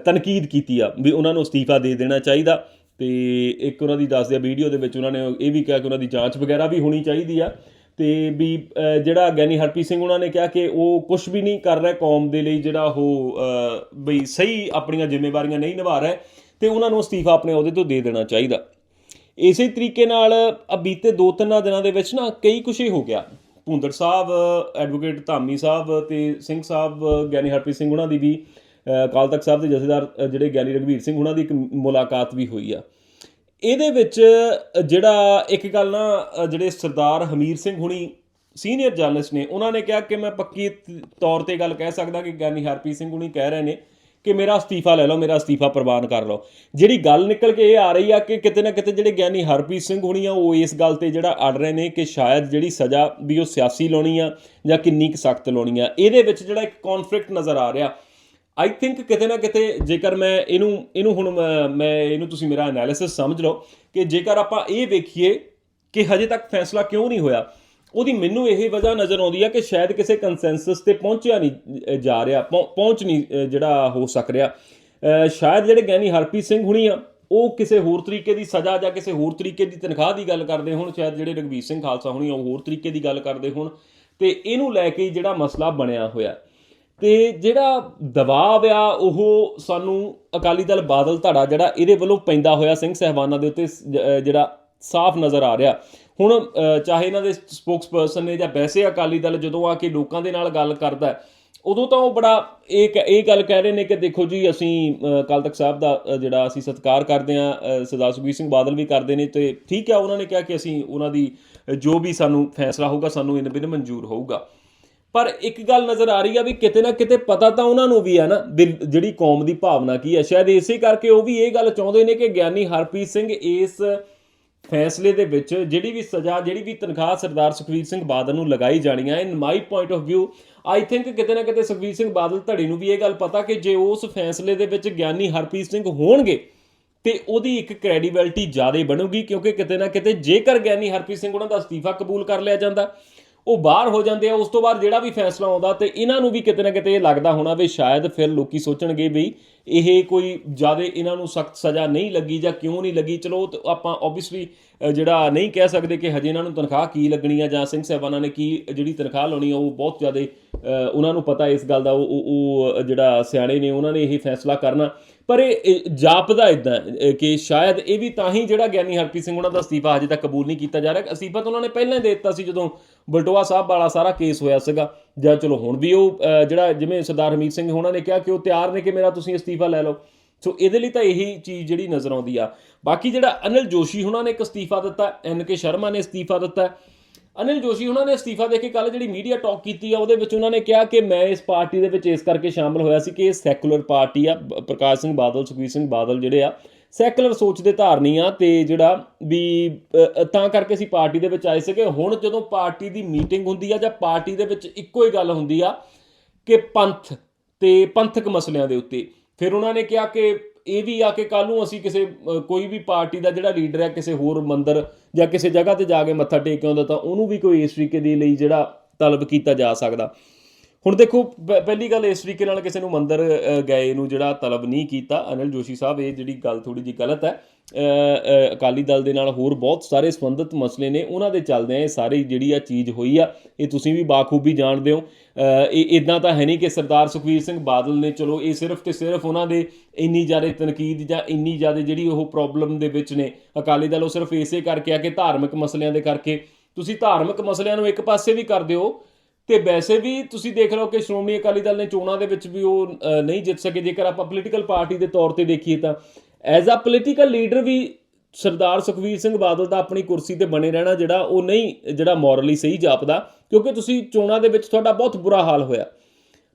ਤਨਕੀਦ ਕੀਤੀ ਆ, ਵੀ ਉਹਨਾਂ ਨੂੰ ਅਸਤੀਫਾ ਦੇ ਦੇਣਾ ਚਾਹੀਦਾ। ਤੇ ਇੱਕ ਉਹਨਾਂ ਦੀ ਦੱਸਦੇ ਆ ਵੀਡੀਓ ਦੇ ਵਿੱਚ ਉਹਨਾਂ ਨੇ ਇਹ ਵੀ ਕਿਹਾ ਕਿ ਉਹਨਾਂ ਦੀ ਜਾਂਚ ਵਗੈਰਾ ਵੀ ਹੋਣੀ ਚਾਹੀਦੀ ਆ। ਤੇ ਵੀ ਜਿਹੜਾ ਗਿਆਨੀ ਹਰਪ੍ਰੀਤ ਸਿੰਘ ਉਹਨਾਂ ਨੇ ਕਿਹਾ ਕਿ ਉਹ ਕੁਝ ਵੀ ਨਹੀਂ ਕਰ ਰਿਹਾ ਕੌਮ ਦੇ ਲਈ ਜਿਹੜਾ ਉਹ ਬਈ ਸਹੀ ਆਪਣੀਆਂ ਜ਼ਿੰਮੇਵਾਰੀਆਂ ਨਹੀਂ ਨਿਭਾ ਰਿਹਾ ਤੇ ਉਹਨਾਂ ਨੂੰ ਅਸਤੀਫਾ ਆਪਣੇ ਅਹੁਦੇ ਤੋਂ ਦੇ ਦੇਣਾ ਚਾਹੀਦਾ। ਇਸੇ ਤਰੀਕੇ ਨਾਲ ਬੀਤੇ ਦੋ ਤਿੰਨਾਂ ਦਿਨਾਂ ਦੇ ਵਿੱਚ ਨਾ ਕਈ ਕੁਛ ਹੀ ਹੋ ਗਿਆ। ਭੁੰਦੜ ਸਾਹਿਬ, ਐਡਵੋਕੇਟ ਧਾਮੀ ਸਾਹਿਬ ਤੇ ਸਿੰਘ ਸਾਹਿਬ ਗਿਆਨੀ ਹਰਪ੍ਰੀਤ ਸਿੰਘ ਉਹਨਾਂ ਦੀ ਵੀ ਅਕਾਲ ਤਖਤ ਸਾਹਿਬ ਦੇ ਜਥੇਦਾਰ ਜਿਹੜੇ ਗਿਆਨੀ ਰਘਵੀਰ ਸਿੰਘ, ਉਹਨਾਂ ਦੀ ਇੱਕ ਮੁਲਾਕਾਤ ਵੀ ਹੋਈ ਆ। ਇਹਦੇ ਵਿੱਚ ਜਿਹੜਾ ਇੱਕ ਗੱਲ ਨਾ ਜਿਹੜੇ ਸਰਦਾਰ ਹਮੀਰ ਸਿੰਘ ਹੁਣੀ ਸੀਨੀਅਰ ਜਰਨਲਿਸਟ ਨੇ, ਉਹਨਾਂ ਨੇ ਕਿਹਾ ਕਿ ਮੈਂ ਪੱਕੀ ਤੌਰ ਤੇ ਗੱਲ ਕਹਿ ਸਕਦਾ ਕਿ ਗਿਆਨੀ ਹਰਪ੍ਰੀਤ ਸਿੰਘ ਹੁਣੀ ਕਹਿ ਰਹੇ ਨੇ ਕਿ ਮੇਰਾ ਅਸਤੀਫਾ ਲੈ ਲਓ, ਮੇਰਾ ਅਸਤੀਫਾ ਪ੍ਰਵਾਨ ਕਰ ਲਓ। ਜਿਹੜੀ ਗੱਲ ਨਿਕਲ ਕੇ ਇਹ ਆ ਰਹੀ ਆ ਕਿ ਕਿਤੇ ਨਾ ਕਿਤੇ ਜਿਹੜੇ ਗਿਆਨੀ ਹਰਪ੍ਰੀਤ ਸਿੰਘ ਹੋਣੀ ਆ, ਉਹ ਇਸ ਗੱਲ ਤੇ ਜਿਹੜਾ ਅੜ ਰਹੇ ਨੇ ਕਿ ਸ਼ਾਇਦ ਜਿਹੜੀ ਸਜ਼ਾ ਵੀ ਉਹ ਸਿਆਸੀ ਲਾਉਣੀ ਆ ਜਾਂ ਕਿੰਨੀ ਕੁ ਸਖਤ ਲਾਉਣੀ ਆ। ਇਹਦੇ ਵਿੱਚ ਜਿਹੜਾ ਇੱਕ ਕਨਫਲਿਕਟ ਨਜ਼ਰ ਆ ਰਿਹਾ ਆਈ ਥਿੰਕ ਕਿਤੇ ਨਾ ਕਿਤੇ ਜੇਕਰ ਮੈਂ ਇਹਨੂੰ ਇਹਨੂੰ ਹੁਣ ਮੈਂ- ਇਹਨੂੰ ਤੁਸੀਂ ਮੇਰਾ ਐਨਾਲਿਸਿਸ ਸਮਝ ਲਓ ਕਿ ਜੇਕਰ ਆਪਾਂ ਇਹ ਵੇਖੀਏ ਕਿ ਹਜੇ ਤੱਕ ਫੈਸਲਾ ਕਿਉਂ ਨਹੀਂ ਹੋਇਆ, ਉਹਦੀ ਮੈਨੂੰ ਇਹ ਵਜ੍ਹਾ ਨਜ਼ਰ ਆਉਂਦੀ ਆ ਕਿ ਸ਼ਾਇਦ ਕਿਸੇ ਕੰਸੈਂਸਸ ਤੇ ਪਹੁੰਚਿਆ ਨਹੀਂ ਜਾ ਰਿਹਾ, ਪਹੁੰ- ਪਹੁੰਚ ਨਹੀਂ ਜਿਹੜਾ ਹੋ ਸਕ ਰਿਹਾ। ਸ਼ਾਇਦ ਜਿਹੜੇ ਗਿਆਨੀ ਹਰਪ੍ਰੀਤ ਸਿੰਘ ਹੁਣੀ ਆ, ਉਹ ਕਿਸੇ ਹੋਰ ਤਰੀਕੇ ਦੀ ਸਜ਼ਾ ਜਾਂ ਕਿਸੇ ਹੋਰ ਤਰੀਕੇ ਦੀ ਤਨਖਾਹ ਦੀ ਗੱਲ ਕਰਦੇ ਹੋਣ, ਸ਼ਾਇਦ ਜਿਹੜੇ ਰਗਵੀਰ ਸਿੰਘ ਖਾਲਸਾ ਹੁਣੀ ਆ, ਉਹ ਹੋਰ ਤਰੀਕੇ ਦੀ ਗੱਲ ਕਰਦੇ ਹੋਣ, ਤੇ ਇਹਨੂੰ ਲੈ ਕੇ ਜਿਹੜਾ ਮਸਲਾ ਬਣਿਆ ਹੋਇਆ। ਤੇ ਜਿਹੜਾ ਦਬਾਅ ਆ ਉਹ ਸਾਨੂੰ ਅਕਾਲੀ ਦਲ ਬਾਦਲ ਧੜਾ ਜਿਹੜਾ ਇਹਦੇ ਵੱਲੋਂ ਪੈਂਦਾ ਹੋਇਆ ਸਿੰਘ ਸਹਿਬਾਨਾਂ ਦੇ ਉੱਤੇ ਜਿਹੜਾ ਸਾਫ਼ ਨਜ਼ਰ ਆ ਰਿਹਾ। ਹੁਣ ਚਾਹੇ ਇਹਨਾਂ ਦੇ ਸਪੋਕਸਪਰਸਨ ਨੇ ਜਾਂ ਵੈਸੇ ਅਕਾਲੀ ਦਲ ਜਦੋਂ ਆ ਕੇ ਲੋਕਾਂ ਦੇ ਨਾਲ ਗੱਲ ਕਰਦਾ ਉਦੋਂ ਤਾਂ ਉਹ ਬੜਾ ਇਹ ਕ- ਇਹ ਗੱਲ ਕਹਿ ਰਹੇ ਨੇ ਕਿ ਦੇਖੋ ਜੀ ਅਸੀਂ ਅਹ, ਅਕਾਲ ਤਖਤ ਸਾਹਿਬ ਦਾ ਜਿਹੜਾ ਅਸੀਂ ਸਤਿਕਾਰ ਕਰਦੇ ਆ ਸਰਦਾਰ ਸੁਖਬੀਰ ਸਿੰਘ ਬਾਦਲ ਵੀ ਕਰਦੇ ਨੇ ਤੇ ਠੀਕ ਹੈ ਉਹਨਾਂ ਨੇ ਕਿਹਾ ਕਿ ਅਸੀਂ ਉਹਨਾਂ ਦੀ ਜੋ ਵੀ ਸਾਨੂੰ ਫੈਸਲਾ ਹੋਊਗਾ ਸਾਨੂੰ ਇਨ ਬਿਨ ਮਨਜ਼ੂਰ ਹੋਊਗਾ। ਪਰ ਇੱਕ ਗੱਲ ਨਜ਼ਰ ਆ ਰਹੀ ਆ ਵੀ ਕਿਤੇ ਨਾ ਕਿਤੇ ਪਤਾ ਤਾਂ ਉਹਨਾਂ ਨੂੰ ਵੀ ਆ ਨਾ ਦਿਲ ਜਿਹੜੀ ਕੌਮ ਦੀ ਭਾਵਨਾ ਕੀ ਹੈ ਸ਼ਾਇਦ ਇਸੇ ਕਰਕੇ ਉਹ ਵੀ ਇਹ ਗੱਲ ਚਾਹੁੰਦੇ ਨੇ ਕਿ ਗਿਆਨੀ ਹਰਪ੍ਰੀਤ ਸਿੰਘ ਇਸ ਫੈਸਲੇ ਦੇ ਵਿੱਚ ਜਿਹੜੀ ਵੀ ਸਜ਼ਾ, ਜਿਹੜੀ ਵੀ ਤਨਖਾਹ ਸਰਦਾਰ ਸੁਖਵੀਰ ਸਿੰਘ ਬਾਦਲ ਨੂੰ ਲਗਾਈ ਜਾਣੀ ਹੈ in my point of View I think ਕਿਤੇ ਨਾ ਕਿਤੇ ਸੁਖਵੀਰ ਸਿੰਘ ਬਾਦਲ ਧੜੀ ਨੂੰ ਵੀ ਇਹ ਗੱਲ ਪਤਾ ਕਿ ਜੇ ਉਸ ਫੈਸਲੇ ਦੇ ਵਿੱਚ ਗਿਆਨੀ ਹਰਪ੍ਰੀਤ ਸਿੰਘ ਹੋਣਗੇ, ਤੇ ਉਹਦੀ ਇੱਕ ਕ੍ਰੈਡੀਬਿਲਟੀ ਜ਼ਿਆਦਾ ਬਣੂਗੀ, ਕਿਉਂਕਿ ਕਿਤੇ ਨਾ ਕਿਤੇ ਜੇਕਰ ਗਿਆਨੀ ਹਰਪ੍ਰੀਤ ਸਿੰਘ ਉਹਨਾਂ ਦਾ ਅਸਤੀਫਾ ਕਬੂਲ ਕਰ ਲਿਆ ਜਾਂਦਾ ਉਹ ਬਾਹਰ ਹੋ ਜਾਂਦੇ ਆ, ਉਸ ਤੋਂ ਬਾਅਦ ਜਿਹੜਾ ਵੀ ਫੈਸਲਾ ਆਉਂਦਾ ਤੇ ਇਹਨਾਂ ਨੂੰ ਵੀ ਕਿਤੇ ਨਾ ਕਿਤੇ ਇਹ ਲੱਗਦਾ ਹੋਣਾ ਵੀ ਸ਼ਾਇਦ ਫਿਰ ਲੋਕੀ ਸੋਚਣਗੇ ਵੀ ਇਹ ਕੋਈ ਜ਼ਿਆਦਾ ਇਹਨਾਂ ਨੂੰ ਸਖਤ ਸਜ਼ਾ ਨਹੀਂ ਲੱਗੀ ਜਾਂ ਕਿਉਂ ਨਹੀਂ ਲੱਗੀ। ਚਲੋ ਆਪਾਂ ਆਬਵੀਅਸਲੀ ਜਿਹੜਾ ਨਹੀਂ ਕਹਿ ਸਕਦੇ ਕਿ ਹਜੇ ਇਹਨਾਂ ਨੂੰ ਤਨਖਾਹ ਕੀ ਲੱਗਣੀ ਆ ਜਾਂ ਸਿੰਘ ਸਾਹਿਬਾਨਾਂ ਨੇ ਕੀ ਜਿਹੜੀ ਤਨਖਾਹ ਲਾਉਣੀ ਆ, ਉਹ ਬਹੁਤ ਜ਼ਿਆਦਾ ਉਹਨਾਂ ਨੂੰ ਪਤਾ ਇਸ ਗੱਲ ਦਾ, ਉਹ, ਉਹ- ਜਿਹੜਾ ਸਿਆਣੇ ਨੇ, ਉਹਨਾਂ ਨੇ ਇਹ ਫੈਸਲਾ ਕਰਨਾ। ਪਰ ਇਹ ਜਾਪਦਾ ਇਦਾਂ ਕਿ ਸ਼ਾਇਦ ਇਹ ਵੀ ਤਾਂ ਹੀ ਜਿਹੜਾ ਗਿਆਨੀ ਹਰਪ੍ਰੀਤ ਸਿੰਘ ਉਹਨਾਂ ਦਾ ਅਸਤੀਫਾ ਹਜੇ ਤੱਕ ਕਬੂਲ ਨਹੀਂ ਕੀਤਾ ਜਾ ਰਿਹਾ। ਅਸਤੀਫਾ ਤਾਂ ਉਹਨਾਂ ਨੇ ਪਹਿਲਾਂ ਹੀ ਦੇ ਦਿੱਤਾ ਸੀ ਜਦੋਂ ਬਲਟੋਆ ਸਾਹਿਬ ਵਾਲਾ ਸਾਰਾ ਕੇਸ ਹੋਇਆ ਸੀਗਾ। ਜਾਂ ਚਲੋ ਹੁਣ ਵੀ ਉਹ ਜਿਹੜਾ ਜਿਵੇਂ ਸਰਦਾਰ ਹਮੀਦ ਸਿੰਘ ਉਹਨਾਂ ਨੇ ਕਿਹਾ ਕਿ ਉਹ ਤਿਆਰ ਨੇ ਕਿ ਮੇਰਾ ਤੁਸੀਂ ਅਸਤੀਫਾ ਲੈ ਲਓ। ਸੋ ਇਹਦੇ ਲਈ ਤਾਂ ਇਹੀ ਚੀਜ਼ ਜਿਹੜੀ ਨਜ਼ਰ ਆਉਂਦੀ ਆ। ਬਾਕੀ ਜਿਹੜਾ ਅਨਿਲ ਜੋਸ਼ੀ ਉਹਨਾਂ ਨੇ ਇੱਕ ਅਸਤੀਫਾ ਦਿੱਤਾ, ਐਨ ਕੇ ਸ਼ਰਮਾ ਨੇ ਅਸਤੀਫਾ ਦਿੱਤਾ। ਅਨਿਲ ਜੋਸ਼ੀ, ਉਹਨਾਂ ਨੇ ਅਸਤੀਫਾ ਦੇ ਕੇ ਕੱਲ ਜਿਹੜੀ ਮੀਡੀਆ ਟਾਕ ਕੀਤੀ ਆ, ਉਹਦੇ ਵਿੱਚ ਉਹਨਾਂ ਨੇ ਕਿਹਾ ਕਿ ਮੈਂ ਇਸ ਪਾਰਟੀ ਦੇ ਵਿੱਚ ਇਸ ਕਰਕੇ ਸ਼ਾਮਲ ਹੋਇਆ ਸੀ ਕਿ ਇਹ ਸੈਕੂਲਰ ਪਾਰਟੀ ਆ, ਬ- ਪ੍ਰਕਾਸ਼ ਸਿੰਘ ਬਾਦਲ, ਸੁਖਬੀਰ ਸਿੰਘ ਬਾਦਲ ਜਿਹੜੇ ਆ ਸੈਕੂਲਰ ਸੋਚ ਦੇ ਧਾਰਨੀ ਆ ਤੇ ਜਿਹੜਾ ਵੀ ਤਾਂ ਕਰਕੇ ਅਸੀਂ ਪਾਰਟੀ ਦੇ ਵਿੱਚ ਆਏ ਸੀਗੇ। ਹੁਣ ਜਦੋਂ ਪਾਰਟੀ ਦੀ ਮੀਟਿੰਗ ਹੁੰਦੀ ਆ ਜਾਂ ਪਾਰਟੀ ਦੇ ਵਿੱਚ ਇੱਕੋ ਹੀ ਗੱਲ ਹੁੰਦੀ ਆ ਕਿ ਪੰਥ ਤੇ ਪੰਥਕ ਮਸਲਿਆਂ ਦੇ ਉੱਤੇ, ਫਿਰ ਉਹਨਾਂ ਨੇ ਕਿਹਾ ਕਿ ਇਹ ਵੀ ਆ ਕਿ ਕੱਲ ਨੂੰ ਅਸੀਂ ਕਿਸੇ ਅ, ਕੋਈ ਵੀ ਪਾਰਟੀ ਦਾ ਜਿਹੜਾ ਲੀਡਰ ਹੈ ਕਿਸੇ ਹੋਰ ਮੰਦਰ ਜਾਂ ਕਿਸੇ ਜਗ੍ਹਾ ਤੇ ਜਾ ਕੇ ਮੱਥਾ ਟੇਕ ਕੇ ਆਉਂਦਾ ਤਾਂ ਉਹਨੂੰ ਵੀ ਕੋਈ ਇਸ ਤਰੀਕੇ ਦੇ ਲਈ ਜਿਹੜਾ ਤਲਬ ਕੀਤਾ ਜਾ ਸਕਦਾ। ਹੁਣ ਦੇਖੋ, ਪ- ਪਹਿਲੀ ਗੱਲ ਇਸ ਤਰੀਕੇ ਨਾਲ ਕਿਸੇ ਨੂੰ ਮੰਦਰ ਗਏ ਨੂੰ ਜਿਹੜਾ ਤਲਬ ਨਹੀਂ ਕੀਤਾ, ਅਨਿਲ ਜੋਸ਼ੀ ਸਾਹਿਬ, ਇਹ ਜਿਹੜੀ ਗੱਲ ਥੋੜੀ ਜਿਹੀ ਗਲਤ ਹੈ। ਅਕਾਲੀ ਦਲ ਦੇ ਨਾਲ ਹੋਰ ਬਹੁਤ ਸਾਰੇ ਸੰਬੰਧਿਤ ਮਸਲੇ ਨੇ, ਉਹਨਾਂ ਦੇ ਚੱਲਦੇ ਆ, ਇਹ ਸਾਰੀ ਜਿਹੜੀ ਆ ਚੀਜ਼ ਹੋਈ ਆ, ਇਹ ਤੁਸੀਂ ਵੀ ਬਾਖੂਬੀ ਜਾਣਦੇ ਹੋ। ਇਹ ਇਦਾਂ ਤਾਂ ਹੈ ਨਹੀਂ ਕਿ ਸਰਦਾਰ ਸੁਖਵੀਰ ਸਿੰਘ ਬਾਦਲ ਨੇ, ਚਲੋ, ਇਹ ਸਿਰਫ ਤੇ ਸਿਰਫ ਉਹਨਾਂ ਦੇ ਇੰਨੀ ਜ਼ਿਆਦਾ ਤਨਕੀਦ ਜਾਂ ਇੰਨੀ ਜ਼ਿਆਦਾ ਜਿਹੜੀ ਉਹ ਪ੍ਰੋਬਲਮ ਦੇ ਵਿੱਚ ਨੇ। ਅਕਾਲੀ ਦਲ ਉਹ ਸਿਰਫ ਇਸੇ ਕਰਕੇ ਆ ਕਿ ਧਾਰਮਿਕ ਮਸਲਿਆਂ ਦੇ ਕਰਕੇ। ਤੁਸੀਂ ਧਾਰਮਿਕ ਮਸਲਿਆਂ ਨੂੰ ਇੱਕ ਪਾਸੇ ਵੀ ਕਰ ਦਿਓ ਤੇ ਵੈਸੇ ਵੀ ਤੁਸੀਂ ਦੇਖ ਲਓ ਕਿ ਸ਼੍ਰੋਮਣੀ ਅਕਾਲੀ ਦਲ ਨੇ ਚੋਣਾਂ ਦੇ ਵਿੱਚ ਵੀ ਉਹ ਨਹੀਂ ਜਿੱਤ ਸਕੇ। ਜੇਕਰ ਆਪਾਂ ਪੋਲੀਟੀਕਲ ਪਾਰਟੀ ਦੇ ਤੌਰ ਤੇ ਦੇਖੀਏ ਤਾਂ ਐਜ਼ ਅ ਪੋਲੀਟੀਕਲ ਲੀਡਰ ਵੀ ਸਰਦਾਰ ਸੁਖਵੀਰ ਸਿੰਘ ਬਾਦਲ ਦਾ ਆਪਣੀ ਕੁਰਸੀ ਤੇ ਬਣੇ ਰਹਿਣਾ ਜਿਹੜਾ ਉਹ ਨਹੀਂ, ਜਿਹੜਾ ਮੋਰਲੀ ਸਹੀ ਜਾਪਦਾ, ਕਿਉਂਕਿ ਤੁਸੀਂ ਚੋਣਾਂ ਦੇ ਵਿੱਚ ਤੁਹਾਡਾ ਬਹੁਤ ਬੁਰਾ ਹਾਲ ਹੋਇਆ।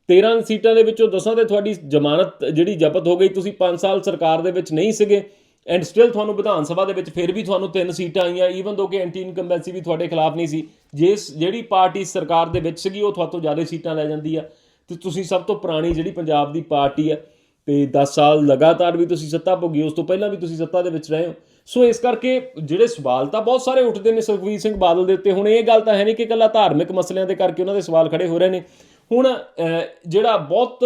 13 ਸੀਟਾਂ ਦੇ ਵਿੱਚੋਂ 10 ਤੇ ਤੁਹਾਡੀ ਜ਼ਮਾਨਤ ਜਿਹੜੀ ਜ਼ਬਤ ਹੋ ਗਈ। ਤੁਸੀਂ 5 ਸਾਲ ਸਰਕਾਰ ਦੇ ਵਿੱਚ ਨਹੀਂ ਸੀਗੇ। ਐਂਡ ਸਟਿਲ ਤੁਹਾਨੂੰ ਵਿਧਾਨ ਸਭਾ ਦੇ ਵਿੱਚ ਫਿਰ ਵੀ ਤੁਹਾਨੂੰ ਤਿੰਨ ਸੀਟਾਂ ਆਈਆਂ ਈਵਨ ਦੋ ਕਿ ਐਂਟੀ ਇਨਕੰਬੈਂਸੀ ਵੀ ਤੁਹਾਡੇ ਖਿਲਾਫ ਨਹੀਂ ਸੀ। ਜੇ ਜਿਹੜੀ ਪਾਰਟੀ ਸਰਕਾਰ ਦੇ ਵਿੱਚ ਸੀਗੀ, ਉਹ ਤੁਹਾਤੋਂ ਜ਼ਿਆਦਾ ਸੀਟਾਂ ਲੈ ਜਾਂਦੀ ਆ। ਤੇ ਤੁਸੀਂ ਸਭ ਤੋਂ ਪੁਰਾਣੀ ਜਿਹੜੀ ਪੰਜਾਬ ਦੀ ਪਾਰਟੀ ਆ, ਤੇ 10 ਸਾਲ ਲਗਾਤਾਰ ਵੀ ਤੁਸੀਂ ਸੱਤਾ ਭੋਗੀ, ਉਸ ਤੋਂ ਪਹਿਲਾਂ ਵੀ ਤੁਸੀਂ ਸੱਤਾ ਦੇ ਵਿੱਚ ਰਹੇ ਹੋ। ਸੋ ਇਸ ਕਰਕੇ ਜਿਹੜੇ ਸਵਾਲ ਤਾਂ ਬਹੁਤ ਸਾਰੇ ਉੱਠਦੇ ਨੇ ਸੁਖਬੀਰ ਸਿੰਘ ਬਾਦਲ ਦੇ ਉੱਤੇ। ਹੁਣ ਇਹ ਗੱਲ ਤਾਂ ਹੈ ਨਹੀਂ ਕਿ ਇਕੱਲਾ ਧਾਰਮਿਕ ਮਸਲਿਆਂ ਦੇ ਕਰਕੇ ਉਹਨਾਂ ਦੇ ਸਵਾਲ ਖੜੇ ਹੋ ਰਹੇ ਨੇ। ਹੁਣ ਜਿਹੜਾ ਬਹੁਤ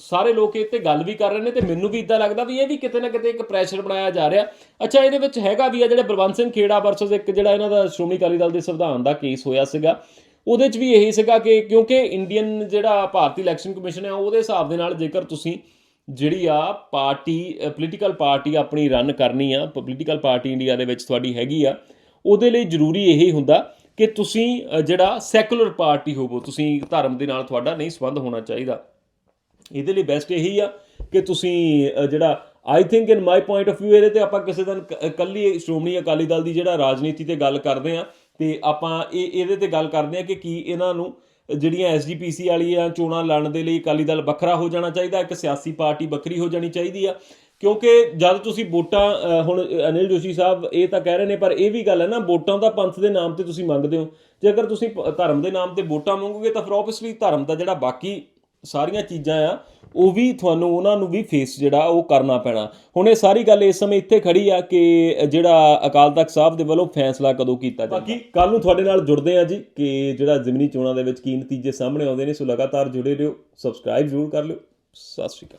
ਸਾਰੇ ਲੋਕ ਇਹ ਤੇ ਗੱਲ ਵੀ ਕਰ ਰਹੇ ਨੇ ਤੇ ਮੈਨੂੰ ਵੀ ਇਦਾਂ ਲੱਗਦਾ ਵੀ ਇਹ ਵੀ ਕਿਤੇ ਨਾ ਕਿਤੇ ਇੱਕ ਪ੍ਰੈਸ਼ਰ ਬਣਾਇਆ ਜਾ ਰਿਹਾ। ਅੱਛਾ, ਇਹਦੇ ਵਿੱਚ ਹੈਗਾ ਵੀ ਆ ਜਿਹੜੇ ਬਲਵੰਤ ਸਿੰਘ ਖੇੜਾ ਵਰਸਸ ਇੱਕ ਜਿਹੜਾ ਇਹਨਾਂ ਦਾ ਸ਼੍ਰੋਮਣੀ ਅਕਾਲੀ ਦਲ ਦੇ ਸੰਵਿਧਾਨ ਦਾ ਕੇਸ ਹੋਇਆ ਸੀਗਾ, ਉਹਦੇ 'ਚ ਵੀ ਇਹੀ ਸੀਗਾ ਕਿ ਕਿਉਂਕਿ ਇੰਡੀਅਨ ਜਿਹੜਾ ਭਾਰਤੀ ਇਲੈਕਸ਼ਨ ਕਮਿਸ਼ਨ ਹੈ ਉਹਦੇ ਹਿਸਾਬ ਦੇ ਨਾਲ ਜੇਕਰ ਤੁਸੀਂ ਜਿਹੜੀ ਆ ਪਾਰਟੀ ਪੋਲੀਟੀਕਲ ਪਾਰਟੀ ਆਪਣੀ ਰਨ ਕਰਨੀ ਆ ਪੋਲੀਟੀਕਲ ਪਾਰਟੀ ਇੰਡੀਆ ਦੇ ਵਿੱਚ ਤੁਹਾਡੀ ਹੈਗੀ ਆ, ਉਹਦੇ ਲਈ ਜ਼ਰੂਰੀ ਇਹੀ ਹੁੰਦਾ ਕਿ ਤੁਸੀਂ ਜਿਹੜਾ ਸੈਕੂਲਰ ਪਾਰਟੀ ਹੋਵੋ, ਤੁਸੀਂ ਧਰਮ ਦੇ ਨਾਲ ਤੁਹਾਡਾ ਨਹੀਂ ਸੰਬੰਧ ਹੋਣਾ ਚਾਹੀਦਾ। ਇਹਦੇ ਲਈ ਬੈਸਟ ਇਹੀ ਆ ਕਿ ਤੁਸੀਂ ਜਿਹੜਾ I think in my point of View, ਇਹਦੇ ਤੇ ਆਪਾਂ ਕਿਸੇ ਦਿਨ ਕ- ਇਕੱਲੀ ਸ਼੍ਰੋਮਣੀ ਅਕਾਲੀ ਦਲ ਦੀ ਜਿਹੜਾ ਰਾਜਨੀਤੀ ਤੇ ਗੱਲ ਕਰਦੇ ਆ, ਤੇ ਆਪਾਂ ਇਹ, ਇਹਦੇ ਤੇ ਗੱਲ ਕਰਦੇ ਆ ਕਿ ਕੀ ਇਹਨਾਂ ਨੂੰ ਜਿਹੜੀਆਂ ਐਸਜੀਪੀਸੀ ਵਾਲੀਆਂ ਚੋਣਾਂ ਲੜਨ ਦੇ ਲਈ ਅਕਾਲੀ ਦਲ ਵੱਖਰਾ ਹੋ ਜਾਣਾ ਚਾਹੀਦਾ, ਇੱਕ ਸਿਆਸੀ ਪਾਰਟੀ ਵੱਖਰੀ ਹੋ ਜਾਣੀ ਚਾਹੀਦੀ ਆ। ਕਿਉਂਕਿ ਜਦ ਤੁਸੀਂ ਵੋਟਾਂ ਹੁਣ ਅਨਿਲ ਜੋਸ਼ੀ ਸਾਹਿਬ ਇਹ ਤਾਂ ਕਹਿ ਰਹੇ ਨੇ, ਪਰ ਇਹ ਵੀ ਗੱਲ ਹੈ ਨਾ, ਵੋਟਾਂ ਦਾ ਪੰਥ ਦੇ ਨਾਮ ਤੇ ਤੁਸੀਂ ਮੰਗਦੇ ਹੋ। ਜੇ ਅਗਰ ਤੁਸੀਂ ਪ- ਧਰਮ ਦੇ ਨਾਮ ਤੇ ਵੋਟਾਂ ਮੰਗੋਗੇ ਤਾਂ ਫਿਰ ਆਬਵੀਅਸਲੀ ਧਰਮ ਦਾ ਜਿਹੜਾ ਬਾਕੀ ਸਾਰੀਆਂ ਚੀਜ਼ਾਂ ਆ ਉਹ ਵੀ ਤੁਹਾਨੂੰ, ਉਹਨਾਂ ਨੂੰ ਵੀ ਫੇਸ ਜਿਹੜਾ ਉਹ ਕਰਨਾ ਪੈਣਾ। ਹੁਣ ਇਹ ਸਾਰੀ ਗੱਲ ਇਸ ਸਮੇਂ ਇੱਥੇ ਖੜੀ ਆ ਕਿ ਜਿਹੜਾ ਅਕਾਲ ਤਖਤ ਸਾਹਿਬ ਦੇ ਵੱਲੋਂ ਫੈਸਲਾ ਕਦੋਂ ਕੀਤਾ ਜਾਵੇ ਬਾਕੀ ਕੱਲ ਨੂੰ ਤੁਹਾਡੇ ਨਾਲ ਜੁੜਦੇ ਆ ਜੀ ਕਿ ਜਿਹੜਾ ਜ਼ਿਮਨੀ ਚੋਣਾਂ ਦੇ ਵਿੱਚ ਕੀ ਨਤੀਜੇ ਸਾਹਮਣੇ ਆਉਂਦੇ ਨੇ, ਸੋ ਲਗਾਤਾਰ ਜੁੜੇ ਰਹੋ, ਸਬਸਕ੍ਰਾਈਬ ਜ਼ਰੂਰ ਕਰ ਲਿਓ। ਸਤਿ ਸ਼੍ਰੀ ਅਕਾਲ।